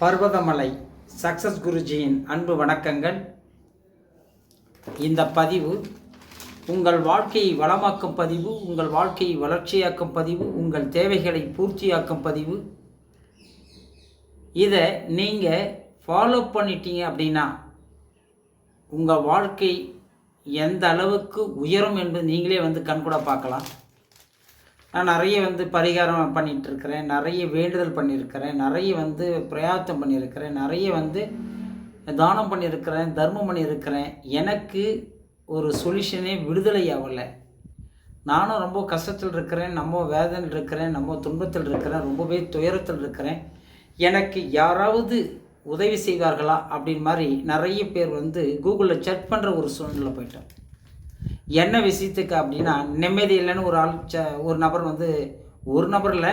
Parvathamalai success குருஜியின் அன்பு வணக்கங்கள். இந்த பதிவு உங்கள் வாழ்க்கையை வளமாக்கும் பதிவு உங்கள் வாழ்க்கையை வளர்ச்சியாக்கும் பதிவு உங்கள் தேவைகளை பூர்த்தியாக்கும் பதிவு. இதை நீங்கள் ஃபாலோ பண்ணிட்டீங்க அப்படின்னா உங்கள் வாழ்க்கை எந்த அளவுக்கு உயரும் என்று நீங்களே வந்து கண்கூட பார்க்கலாம். நான் நிறைய வந்து பரிகாரம் பண்ணிகிட்ருக்கிறேன் நிறைய வேண்டுதல் பண்ணியிருக்கிறேன் நிறைய வந்து பிரயாத்தம் பண்ணியிருக்கிறேன் நிறைய வந்து தானம் பண்ணியிருக்கிறேன் தர்மம் பண்ணியிருக்கிறேன். எனக்கு ஒரு சொல்யூஷனே விடுதலை ஆகலை. நானும் ரொம்ப கஷ்டத்தில் இருக்கிறேன் நம்ம வேதனையில் இருக்கிறேன் நம்ம துன்பத்தில் இருக்கிறேன் ரொம்பவே துயரத்தில் இருக்கிறேன். எனக்கு யாராவது உதவி செய்வார்களா அப்படின்னு மாதிரி நிறைய பேர் வந்து கூகுளில் சர்ச் பண்ணுற ஒரு சூழ்நிலை போயிட்டேன். என்ன விஷயத்துக்கு அப்படின்னா நிம்மதி இல்லைன்னு ஒரு ஆள் ச ஒரு நபர் வந்து ஒரு நபரில்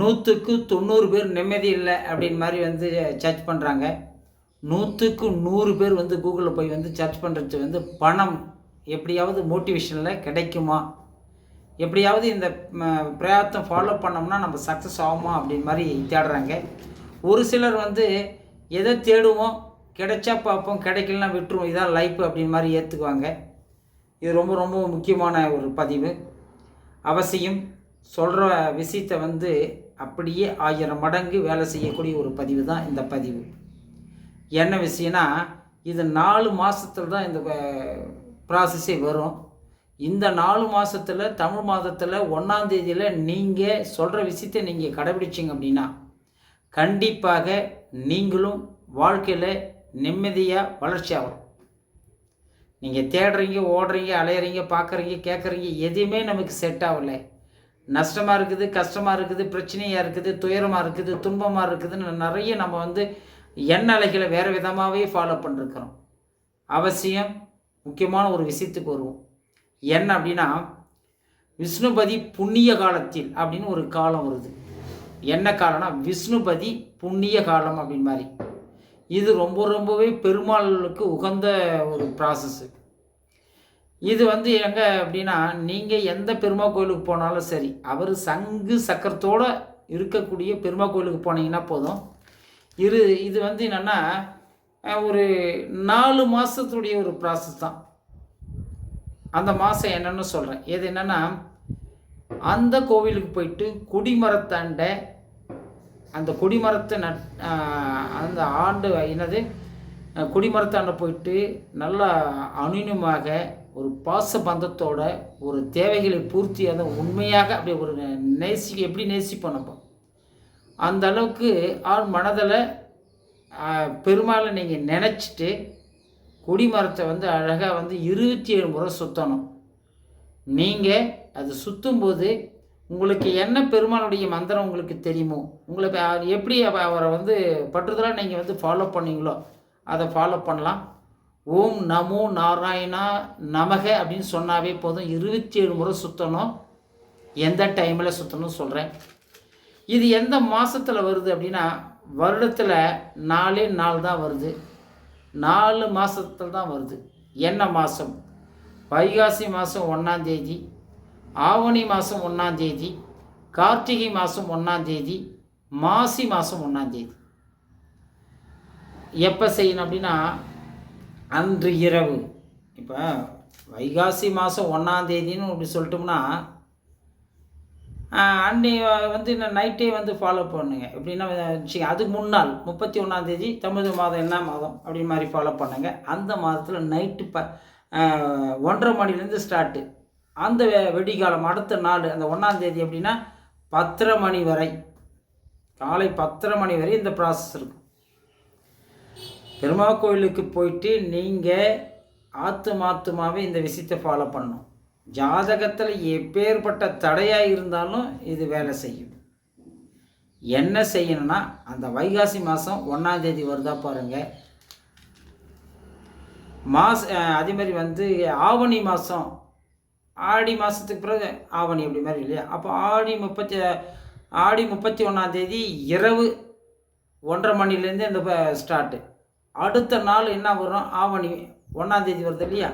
நூற்றுக்கு தொண்ணூறு பேர் நிம்மதி இல்லை அப்படின்னு மாதிரி வந்து சர்ச் பண்ணுறாங்க நூற்றுக்கு நூறு பேர் வந்து கூகுளில் போய் வந்து சர்ச் பண்ணுறது வந்து பணம் எப்படியாவது மோட்டிவேஷனில் கிடைக்குமா? எப்படியாவது இந்த பிரயாத்தம் ஃபாலோ பண்ணோம்னா நம்ம சக்ஸஸ் ஆகுமா அப்படின்னு மாதிரி தேடுறாங்க. ஒரு சிலர் வந்து எதை தேடுவோம்? கிடைச்சா பார்ப்போம் கிடைக்கலனா விட்டுருவோம். இதான் லைஃப் அப்படின்னு மாதிரி ஏற்றுக்குவாங்க இது ரொம்ப ரொம்ப முக்கியமான ஒரு பதிவு. அவசியம் சொல்கிற விஷயத்தை வந்து அப்படியே ஆயிரம் மடங்கு வேலை செய்யக்கூடிய ஒரு பதிவு தான் இந்த பதிவு. என்ன விஷயம்னா இது நாலு மாதத்துல தான் இந்த ப்ராசஸே வரும். இந்த நாலு மாதத்தில் தமிழ் மாதத்தில் ஒன்றாந்தேதியில் நீங்கள் சொல்கிற விஷயத்தை நீங்கள் கடைபிடிச்சிங்க அப்படின்னா கண்டிப்பாக நீங்களும் வாழ்க்கையில் நிம்மதியாக வளர்ச்சி ஆகும் நீங்கள் தேடுறீங்க ஓடுறீங்க அலையிறீங்க பார்க்குறீங்க கேட்குறீங்க எதுவுமே நமக்கு செட் ஆகலை. நஷ்டமாக இருக்குது கஷ்டமாக இருக்குது பிரச்சனையாக இருக்குது துயரமாக இருக்குது துன்பமாக இருக்குதுன்னு நிறைய நம்ம வந்து எண்ண அலைகளை வேறு விதமாகவே ஃபாலோ பண்ணிருக்கிறோம். அவசியம் முக்கியமான ஒரு விஷயத்துக்கு வருவோம். என்ன அப்படின்னா விஷ்ணுபதி புண்ணிய காலத்தில் அப்படின்னு ஒரு காலம் வருது. என்ன காலம்னா விஷ்ணுபதி புண்ணிய காலம் அப்படின்னு மாதிரி. இது ரொம்ப ரொம்பவே பெருமாளுக்கு உகந்த ஒரு ப்ராசஸ்ஸு இது வந்து எங்க அப்படின்னா நீங்கள் எந்த பெருமா கோயிலுக்கு போனாலும் சரி அவர் சங்கு சக்கரத்தோடு இருக்கக்கூடிய பெருமா கோயிலுக்கு போனீங்கன்னா போதும். இரு இது வந்து என்னென்னா ஒரு நாலு மாதத்துடைய ஒரு ப்ராசஸ் தான். அந்த மாதம் என்னென்னு சொல்கிறேன் எது என்னென்னா அந்த கோவிலுக்கு போயிட்டு குடிமரத்தாண்ட அந்த குடிமரத்தை நட் அந்த ஆண்டு என்னது? அஹ் குடிமரத்தாண்ட போயிட்டு நல்லா அனுநியமாக ஒரு பாச பந்தத்தோட ஒரு தேவைகளை பூர்த்தி அதை உண்மையாக அப்படியே ஒரு நேசி எப்படி நேசிப்போம் நம்ம? அந்த அளவுக்கு ஆள் மனதில் பெருமாளை நீங்கள் நினச்சிட்டு குடிமரத்தை வந்து அழகாக வந்து இருபத்தி ஏழு முறை சுற்றணும் நீங்கள் அது சுற்றும்போது உங்களுக்கு என்ன பெருமாளுடைய மந்திரம் உங்களுக்கு தெரியுமோ உங்களுக்கு எப்படி அவரை வந்து பற்றுதலாக நீங்கள் வந்து ஃபாலோ பண்ணீங்களோ அதை ஃபாலோ பண்ணலாம். ஓம் நமோ நாராயணா நமக அப்படின்னு சொன்னாவே போதும். இருபத்தி ஏழு முறை சுற்றணும் எந்த டைமில் சுற்றணும் சொல்கிறேன் இது எந்த மாதத்தில் வருது அப்படின்னா வருடத்தில் நாலே நாள் தான் வருது. நாலு மாதத்தில் தான் வருது. என்ன மாதம் வைகாசி மாதம் ஒன்றாந்தேதி ஆவணி மாதம் ஒன்றாந்தேதி கார்த்திகை மாதம் ஒன்றாந்தேதி மாசி மாதம் ஒன்றாந்தேதி எப்போ செய்யணும் அப்படின்னா அன்று இரவு. இப்போ வைகாசி மாதம் ஒன்றாந்தேதின்னு அப்படி சொல்லிட்டோம்னா அன்னை வந்து நான் நைட்டே வந்து ஃபாலோ பண்ணுங்க. எப்படின்னா வச்சுக்க அதுக்கு முன்னாள் முப்பத்தி ஒன்றாந்தேதி தமிழ் மாதம் என்ன மாதம் அப்படி மாதிரி ஃபாலோ பண்ணுங்க. அந்த மாதத்தில் நைட்டு ப ஒன்றரை மணிலேருந்து ஸ்டார்ட்டு அந்த வெடிகாலம் அடுத்த நாள் அந்த ஒன்றாந்தேதி எப்படின்னா பத்தரை மணி வரை. காலை பத்தரை மணி வரை இந்த ப்ராசஸ் இருக்கும். பெருமா கோயிலுக்கு போயிட்டு நீங்கள் ஆத்து மாத்துமாவே இந்த விஷயத்தை ஃபாலோ பண்ணணும். ஜாதகத்தில் எப்பேற்பட்ட தடையாக இருந்தாலும் இது வேலை செய்யும். என்ன செய்யணும்னா அந்த வைகாசி மாதம் ஒன்றாந்தேதி வருதா பாருங்கள் மாச அதேமாதிரி அதே மாதிரி வந்து ஆவணி மாதம் ஆடி மாதத்துக்கு பிறகு ஆவணி அப்படி மாதிரி இல்லையா? அப்போ ஆடி முப்பத்தி ஆடி முப்பத்தி ஒன்றாந்தேதி இரவு ஒன்றரை மணிலேருந்து இந்த ஸ்டார்ட்டு அடுத்த நாள் என்ன வரும்? ஆவணி ஒன்றாந்தேதி வருது இல்லையா?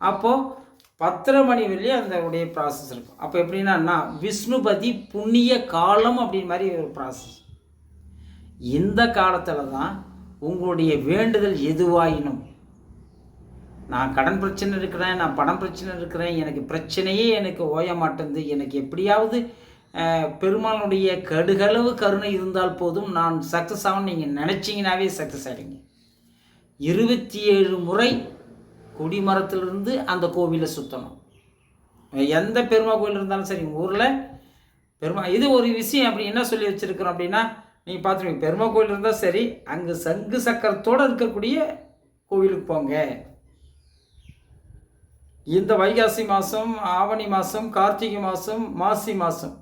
அப்போது பத்தரை மணி வரையும் அந்த உடைய ப்ராசஸ் இருக்கும். அப்போ எப்படின்னா விஷ்ணுபதி புண்ணிய காலம் அப்படின்னு மாதிரி ஒரு ப்ராசஸ் இந்த காலத்தில் தான் உங்களுடைய வேண்டுதல் எதுவாயினும் நான் கடன் பிரச்சனை இருக்கிறேன் நான் பணம் பிரச்சனை இருக்கிறேன் எனக்கு பிரச்சனையே எனக்கு ஓய மாட்டேங்குது. எனக்கு எப்படியாவது பெருமாளுடைய கடுகளவு கருணை இருந்தால் போதும். நான் சக்ஸஸ் ஆகும் நீங்கள் நினச்சிங்கனாவே சக்ஸஸ் ஆகிடுங்க இருபத்தி ஏழு முறை கொடிமரத்திலிருந்து அந்த கோவிலை சுற்றணும் எந்த பெருமா கோயில் இருந்தாலும் சரி ஊரில் பெருமா இது ஒரு விஷயம். அப்படி என்ன சொல்லி வச்சுருக்கிறோம் அப்படின்னா நீங்கள் பார்த்துருவீங்க பெருமா கோயில் இருந்தால் சரி அங்கே சங்கு சக்கரத்தோடு இருக்கக்கூடிய கோவிலுக்கு போங்க. இந்த வைகாசி மாதம் ஆவணி மாதம் கார்த்திகை மாதம் மாசி மாதம்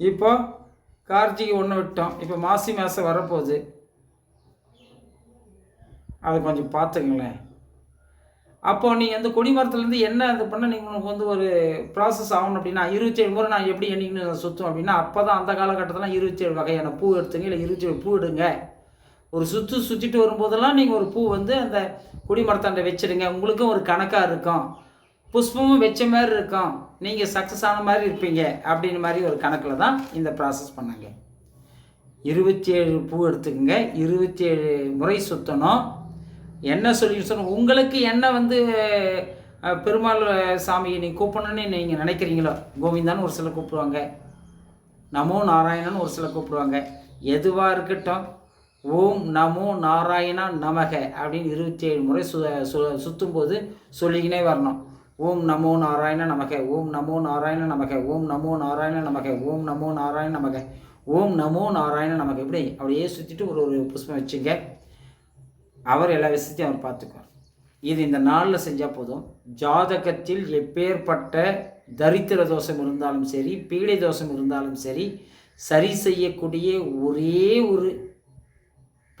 இப்போ கார்த்திகை ஒன்று விட்டோம். இப்போ மாசி மாதம் வரப்போகுது. அதை கொஞ்சம் பார்த்துங்களேன் அப்போ நீங்கள் அந்த கொடிமரத்துலேருந்து என்ன இது பண்ண நீங்கள் உங்களுக்கு வந்து ஒரு ப்ராசஸ் ஆகணும் அப்படின்னா இருபத்தேழு முறை நான் எப்படி எண்ணிக்கணும் சுற்றும் அப்படின்னா அப்போ தான் அந்த காலகட்டத்தில் இருபத்தேழு வகையான பூ எடுத்துங்க இல்லை இருபத்தேழு பூ எடுங்க. ஒரு சுற்று சுற்றிட்டு வரும்போதெல்லாம் நீங்கள் ஒரு பூ வந்து அந்த குடிமரத்தாண்ட வச்சுடுங்க. உங்களுக்கும் ஒரு கணக்காக இருக்கும். புஷ்பமும் வச்ச மாதிரி இருக்கும். நீங்கள் சக்ஸஸ் ஆன மாதிரி இருப்பீங்க. அப்படின்னு மாதிரி ஒரு கணக்கில் தான் இந்த ப்ராசஸ் பண்ணாங்க. இருபத்தி ஏழு பூ எடுத்துக்கோங்க. இருபத்தி ஏழு முறை சுற்றணும் என்ன சொல்லி சொன்ன உங்களுக்கு என்ன வந்து பெருமாள் சாமியை நீ கூப்பிடணும்னு நீங்கள் நினைக்கிறீங்களோ? கோவிந்தான்னு ஒரு சிலர் கூப்பிடுவாங்க. நமோ நாராயணன் ஒரு சிலர் கூப்பிடுவாங்க. எதுவாக இருக்கட்டும். ஓம் நமோ நாராயணா நமக அப்படின்னு இருபத்தி ஏழு முறை சு சு சுற்றும்போது சொல்லிக்கினே வரணும். ஓம் நமோ நாராயண நமக ஓம் நமோ நாராயண நமக ஓம் நமோ நாராயண நமக ஓம் நமோ நாராயண நமக ஓம் நமோ நாராயண நமக இப்படி அப்படியே சுற்றிட்டு ஒரு ஒரு புஷ்பம் வச்சுங்க. அவர் எல்லா விஷயத்தையும் அவர் பார்த்துக்குவார். இது இந்த நாளில் செஞ்சால் போதும். ஜாதகத்தில் எப்பேற்பட்ட தரித்திர தோஷம் இருந்தாலும் சரி பீடை தோஷம் இருந்தாலும் சரி சரி செய்யக்கூடிய ஒரே ஒரு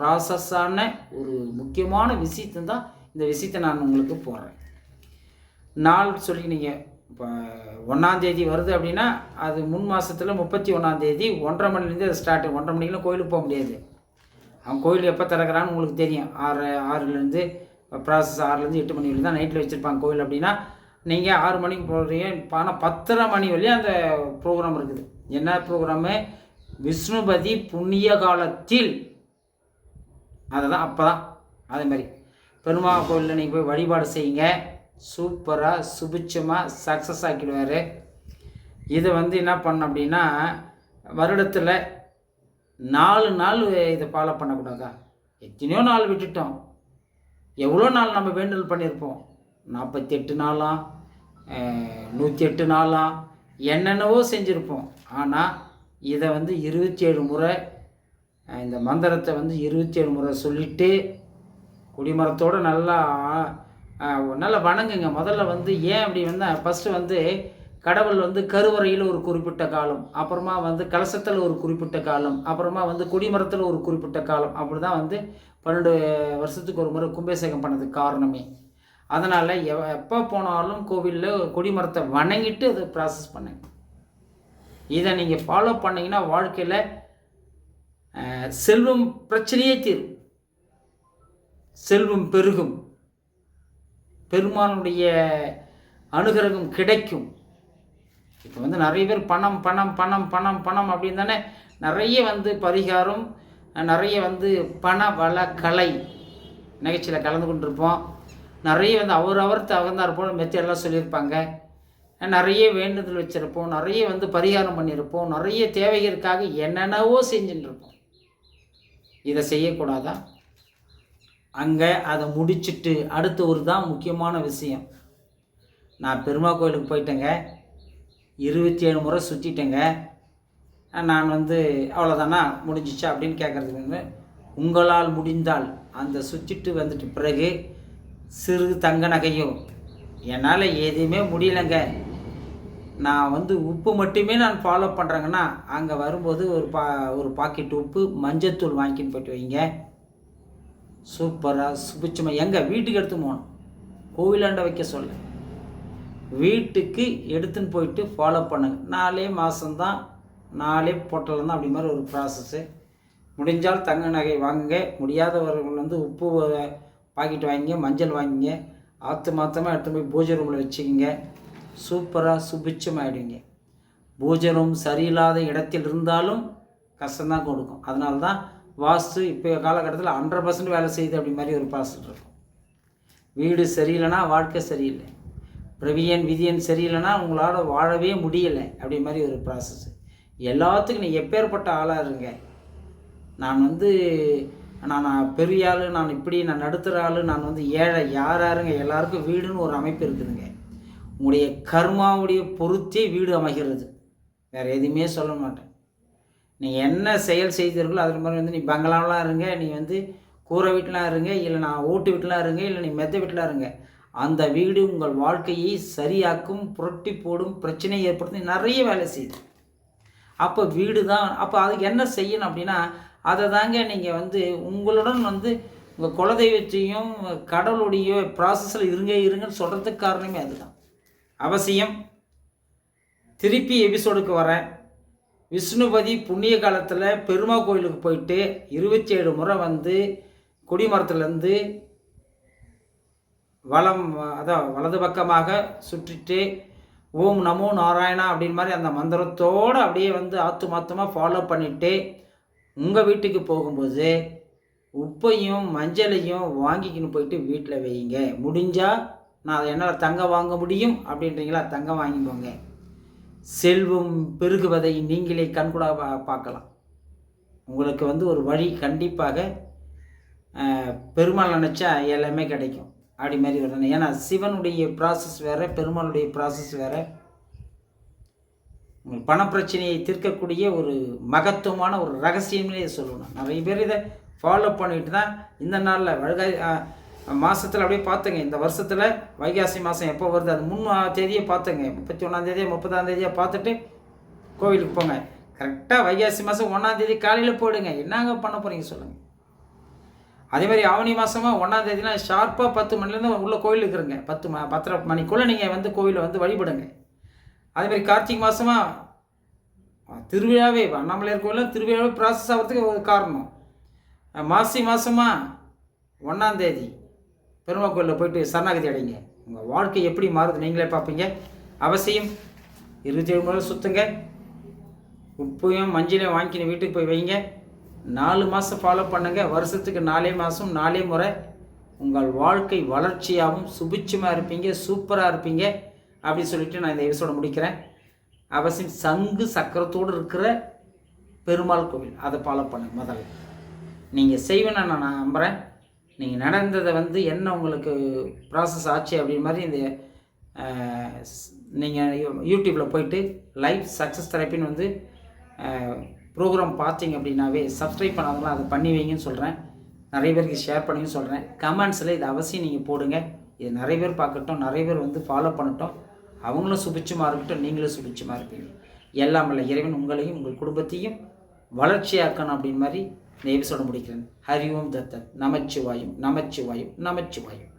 ப்ராசஸான ஒரு முக்கியமான விஷயத்தை தான் இந்த விஷயத்தை நான் உங்களுக்கு போடுறேன். நாள் சொல்லி நீங்கள் இப்போ ஒன்றாந்தேதி வருது அப்படின்னா அது முன் மாதத்தில் முப்பத்தி ஒன்றாந்தேதி ஒன்றரை மணிலேருந்து அது ஸ்டார்ட் ஒன்றரை மணிக்கெலாம் கோயிலுக்கு போக முடியாது. அவன் கோயில் எப்போ திறக்கிறான்னு உங்களுக்கு தெரியும். ஆறு ஆறுலேருந்து ப்ராசஸ் ஆறுலேருந்து எட்டு மணி வரையும் தான் நைட்டில் வச்சுருப்பாங்க கோயில் அப்படின்னா நீங்கள் ஆறு மணிக்கு போகிறீங்க ஆனால் பத்தரை மணி வரையும் அந்த ப்ரோக்ராம் இருக்குது. என்ன ப்ரோக்ராமு விஷ்ணுபதி புண்ணிய காலத்தில் அதுதான் அப்போ தான் அதே மாதிரி. பெருமாள் கோயிலில் நீங்கள் போய் வழிபாடு செய்யுங்க. சூப்பராக சுபிட்சமாக சக்ஸஸ் ஆக்கிடுவார். இதை வந்து என்ன பண்ண அப்படின்னா வருடத்தில் நாலு நாள் இதை ஃபாலோ பண்ணக்கூடாதா? எத்தனையோ நாள் விட்டுட்டோம். எவ்வளோ நாள் நம்ம வேண்டுதல் பண்ணியிருப்போம்? நாற்பத்தெட்டு நாளாம் நூற்றி எட்டு நாளாம் என்னென்னவோ செஞ்சுருப்போம். ஆனால் இதை வந்து இருபத்தி ஏழு முறை இந்த மந்திரத்தை வந்து இருபத்தி ஏழு முறை சொல்லிவிட்டு குடிமரத்தோடு நல்லா நல்லா வணங்குங்க. முதல்ல வந்து ஏன் அப்படி வந்து ஃபஸ்ட்டு வந்து கடவுள் வந்து கருவறையில் ஒரு குறிப்பிட்ட காலம் அப்புறமா வந்து கலசத்தில் ஒரு குறிப்பிட்ட காலம் அப்புறமா வந்து கொடிமரத்தில் ஒரு குறிப்பிட்ட காலம் அப்படி தான் வந்து பன்னெண்டு வருஷத்துக்கு ஒரு முறை கும்பேசேகம் பண்ணதுக்கு காரணமே. அதனால் எவ எப்போ போனாலும் கோவிலில் கொடிமரத்தை வணங்கிட்டு அதை ப்ராசஸ் பண்ணுங்க. இதை நீங்கள் ஃபாலோ பண்ணிங்கன்னா வாழ்க்கையில் செல்வம் பிரச்சனையே தீரும். செல்வம் பெருகும். பெருமானுடைய அனுகிரகம் கிடைக்கும். இப்போ வந்து நிறைய பேர் பணம் பணம் பணம் பணம் பணம் அப்படின்னு தானே நிறைய வந்து பரிகாரம் நிறைய வந்து பண வள கலை நிகழ்ச்சியில் கலந்து கொண்டிருப்போம். நிறைய வந்து அவர் அவர் தகுந்தார் போல் மெத்தடெல்லாம் சொல்லியிருப்பாங்க. நிறைய வேண்டுதல் வச்சுருப்போம். நிறைய வந்து பரிகாரம் பண்ணியிருப்போம். நிறைய தேவைகளுக்காக என்னென்னவோ செஞ்சுட்டு இருப்போம். இதை செய்யக்கூடாதா? அங்கே அதை முடிச்சிட்டு அடுத்த ஒரு தான் முக்கியமான விஷயம். நான் பெருமா கோயிலுக்கு போயிட்டேங்க. இருபத்தி ஏழு முறை சுற்றிட்டேங்க நான் வந்து அவ்வளோதானா முடிஞ்சிச்சா அப்படின்னு கேட்குறதுக்கு வந்து உங்களால் முடிந்தால் அந்த சுற்றிட்டு வந்துட்டு பிறகு சிறு தங்க நகையும் என்னால் எதுவுமே முடியலைங்க. நான் வந்து உப்பு மட்டுமே நான் ஃபாலோ பண்ணுறேங்கன்னா அங்கே வரும்போது ஒரு பா ஒரு பாக்கெட் உப்பு மஞ்சத்தூள் வாங்கின்னு போயிட்டு வைங்க. சூப்பராக சுபிச்சமாக எங்கே? வீட்டுக்கு எடுத்து போகணும். கோவிலாண்ட வைக்க சொல்ல. வீட்டுக்கு எடுத்துன்னு போயிட்டு ஃபாலோ பண்ணுங்க. நாலே மாதம்தான் நாலே பொட்டலம் தான் அப்படி மாதிரி ஒரு ப்ராசஸ்ஸு முடிஞ்சால் தங்க நகை வாங்குங்க. முடியாதவர்கள் வந்து உப்பு பாக்கெட் வாங்கிங்க மஞ்சள் வாங்கிங்க. ஆற்று மாற்றமாக எடுத்து போய் பூஜை ரூமில் வச்சுக்கிங்க. சூப்பராக சுபிச்சமாகிடுவீங்க பூஜை ரூம் சரியில்லாத இடத்தில் இருந்தாலும் கஷ்டம்தான் கொடுக்கும். அதனால தான் வாஸ்து இப்போ காலகட்டத்தில் ஹண்ட்ரட் பர்சன்ட் வேலை செய்யுது அப்படி மாதிரி ஒரு ப்ராசஸ் இருக்கும். வீடு சரியில்லைன்னா வாழ்க்கை சரியில்லை. பிரவியன் விதியன் சரியில்லைன்னா உங்களால் வாழவே முடியலை அப்படி மாதிரி ஒரு ப்ராசஸ் எல்லாத்துக்கும் நீ எப்பேற்பட்ட ஆளாக இருங்க. நான் வந்து நான் நான் பெரிய ஆள் நான் இப்படி நான் நடுத்தர ஆள் நான் வந்து ஏழை யார் யாருங்க எல்லாருக்கும் வீடுன்னு ஒரு அமைப்பு இருக்குதுங்க. உங்களுடைய கர்மாவுடைய பொருத்தே வீடு அமைகிறது. வேறு எதுவுமே சொல்ல மாட்டேன். நீ என்ன செயல் செய்தீர்களோ அதில் மாதிரி வந்து நீ பங்களாவெலாம் இருங்க நீ வந்து கூரை வீட்டிலாம் இருங்க இல்லை நான் ஓட்டு வீட்டிலாம் இருங்க இல்லை நீ மெத்த வீட்டிலாம் இருங்க. அந்த வீடு உங்கள் வாழ்க்கையை சரியாக்கும் புரட்டி போடும் பிரச்சனை ஏற்படுத்தி நிறைய வேலை செய்யுது அப்போ வீடு தான் அப்போ அதுக்கு என்ன செய்யணும் அப்படின்னா அதை தாங்க நீங்கள் வந்து உங்களுடன் வந்து உங்கள் குலதெய்வத்தையும் கடவுளுடைய ப்ராசஸில் இருங்க இருங்கன்னு சொல்கிறதுக்கு காரணமே அதுதான். அவசியம். திருப்பி எபிசோடுக்கு வரேன் விஷ்ணுபதி புண்ணிய காலத்தில் பெருமா கோயிலுக்கு போயிட்டு இருபத்தி ஏழு முறை வந்து கொடிமரத்துலேருந்து வலம் அதான் வலது பக்கமாக சுற்றிட்டு ஓம் நமோ நாராயணா அப்படின்னு மாதிரி அந்த மந்திரத்தோடு அப்படியே வந்து ஆத்து மாத்தமாக ஃபாலோ பண்ணிவிட்டு உங்கள் வீட்டுக்கு போகும்போது உப்பையும் மஞ்சளையும் வாங்கிக்கின்னு போயிட்டு வீட்டில் வையுங்க முடிஞ்சால் நான் என்னால் தங்கம் வாங்க முடியும் அப்படின்றீங்களா? தங்கம் வாங்கிக்கோங்க. செல்வம் பெருகுவதை நீங்களே கண்கூட பார்க்கலாம். உங்களுக்கு வந்து ஒரு வழி கண்டிப்பாக பெருமாள் நினச்சா எல்லாமே கிடைக்கும். அப்படி மாதிரி வரணும். ஏன்னா சிவனுடைய ப்ராசஸ் வேறு பெருமாளுடைய ப்ராசஸ் வேறு. உங்களுக்கு பணப்பிரச்சனையை தீர்க்கக்கூடிய ஒரு மகத்துவமான ஒரு ரகசியம்னே சொல்லணும். நிறைய பேர் இதை ஃபாலோ பண்ணிட்டு தான் இந்த நாளில் வழுகாய் மாதத்தில் அப்படியே பார்த்துங்க இந்த வருஷத்தில் வைகாசி மாதம் எப்போ வருது? அது முன் தேதியை பார்த்துங்க முப்பத்தி ஒன்றாந்தேதியாக முப்பதாந்தேதியாக பார்த்துட்டு கோவிலுக்கு போங்க. கரெக்டாக வைகாசி மாதம் ஒன்றாந்தேதி காலையில் போயிடுங்க. என்னங்க பண்ண போகிறீங்க சொல்லுங்கள் அதே மாதிரி ஆவணி மாதமா ஒன்றாந்தேதினா ஷார்ப்பாக பத்து மணிலேருந்து உள்ள கோயிலுக்கு இருங்க. பத்து ம பத்தரை மணிக்குள்ளே நீங்கள் வந்து கோயிலை வந்து வழிபடுங்க. அதே மாதிரி கார்த்திகை மாதமா திருவிழாவே அண்ணாமலையார் கோயிலில் திருவிழாவே ப்ராசஸ் ஆகிறதுக்கு ஒரு காரணம். மாசி மாதமா ஒன்றாந்தேதி பெருமா கோயிலில் போயிட்டு சரணாகதி அடைங்க. உங்கள் வாழ்க்கை எப்படி மாறுது நீங்களே பார்ப்பீங்க. அவசியம் இருபத்தி ஏழு முறை சுற்றுங்க உப்பையும் மஞ்சளையும் வாங்கிக்கின்னு வீட்டுக்கு போய் வைங்க. நாலு மாதம் ஃபாலோ பண்ணுங்க. வருஷத்துக்கு நாலே மாதம் நாலே முறை. உங்கள் வாழ்க்கை வளர்ச்சியாகவும் சுபிட்சமாக இருப்பீங்க சூப்பராக இருப்பீங்க. அப்படின்னு சொல்லிட்டு நான் இந்த எபிசோட முடிக்கிறேன். அவசியம் சங்கு சக்கரத்தோடு இருக்கிற பெருமாள் கோவில். அதை ஃபாலோ பண்ணுங்க முதல்ல. நீங்கள் செய்வேன்னு நான் நம்புகிறேன் நீங்கள் நடந்ததை வந்து என்ன உங்களுக்கு ப்ராசஸ் ஆச்சு அப்படின்னு மாதிரி இந்த நீங்கள் யூடியூப்பில் போயிட்டு லைஃப் சக்ஸஸ் தெரப்பின்னு வந்து ப்ரோக்ராம் பார்த்தீங்க அப்படின்னாவே சப்ஸ்கிரைப் பண்ணாதவங்களும் அதை பண்ணி வைங்கன்னு சொல்கிறேன் நிறைய பேருக்கு ஷேர் பண்ணுங்கன்னு சொல்கிறேன் கமெண்ட்ஸில் இது அவசியம் நீங்கள் போடுங்க. இது நிறைய பேர் பார்க்கட்டும். நிறைய பேர் வந்து ஃபாலோ பண்ணட்டும். அவங்களும் சுபிச்சமாக இருக்கட்டும். நீங்களும் சுபிச்சமாக இருப்பீங்க. எல்லாம் இல்லை இறைவன் உங்களையும் உங்கள் குடும்பத்தையும் வளர்ச்சியாக்கணும் அப்படின்னு மாதிரி இந்த முடிக்கிறேன் ஹரி ஓம் தத்தன் நமச்சிவாயும் நமச்சிவாயும் நமச்சிவாயும்.